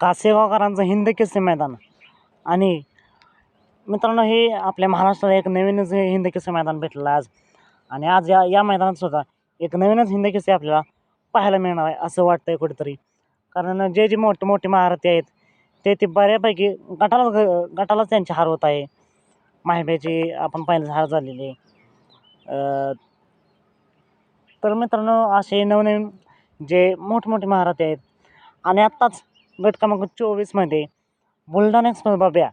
कासेगावकरांचं हिंद केसरी मैदान. आणि मित्रांनो हे आपल्या महाराष्ट्राला एक नवीनच हे हिंद केसरी मैदान भेटलेलं आज. आणि आज या या मैदानात सुद्धा एक नवीनच हिंद केसरी आपल्याला पाहायला मिळणार आहे असं वाटतं आहे कुठेतरी. कारण जे जे मोठे मोठे महारथी आहेत ते ते बऱ्यापैकी गटालाच ग गटालाच त्यांची हार होत आहे. माहिब्याची आपण पहिल्याच हार झालेली आहे. तर मित्रांनो असे नवनवीन जे मोठमोठे महारथी आहेत आणि आत्ताच गट क्रमांक चोवीसमध्ये बुलढाणा एक्सप्रेस बाब्या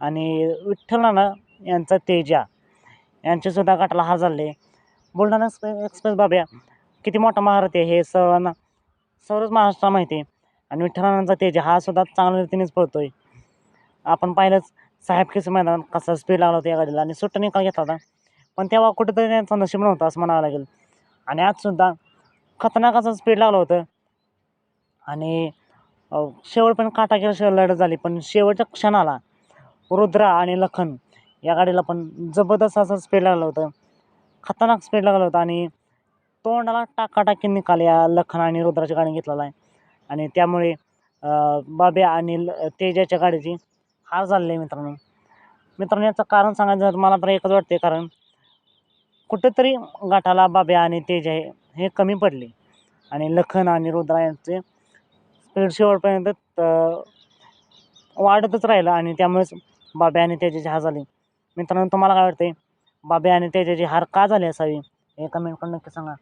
आणि विठ्ठल नाना यांचा तेजा यांचेसुद्धा गटाला हार झाले. बुलढाणा एक्सप्रेस एक्सप्रेस बाब्या किती मोठा महारथी आहे हे सर्वांना सर्वच महाराष्ट्राला माहिती आहे. आणि विठ्ठलानंदचा तेजा हा सुद्धा चांगल्या रीतीनेच पळतो आहे आपण पाहिलंच साहेब केस मैदानात कसा स्पीड लागला होता या गाडीला आणि सुट्टा निकाल घेतला होता. पण तेव्हा कुठेतरी त्यांचा नशीब नव्हता असं म्हणावं लागेल. आणि आजसुद्धा खतरनाक असं स्पीड लागलं होतं. आणि अ, काटा काटाकीर शेवट लढत झाली. पण शेवटच्या क्षणाला रुद्रा आणि लखन या गाडीला पण जबरदस्त असं स्पीड लागलं होतं. खतरनाक स्पीड लागलं होतं आणि तोंडाला टाकाटाकी निकाल या लखन आणि रुद्राच्या गाडी घेतलेला आहे. आणि त्यामुळे बाबे बाब्या आणि ल- तेजाच्या गाडीची हार झालेली आहे मित्रांनो. मित्रांनो याचं कारण सांगायचं तर मला तर एकच वाटते कारण कुठेतरी गटाला बाब्या आणि तेजा हे हे कमी पडले. आणि लखन आणि रुद्रा यांचे स्पीड शेवटपर्यंत वाढतच राहिलं आणि त्यामुळेच बाब्या आणि त्याची हार झाली. मित्रांनो तुम्हाला काय वाटते बाब्या आणि त्याची हार का झाली असावी? हे कमेंट करून नक्की सांगा.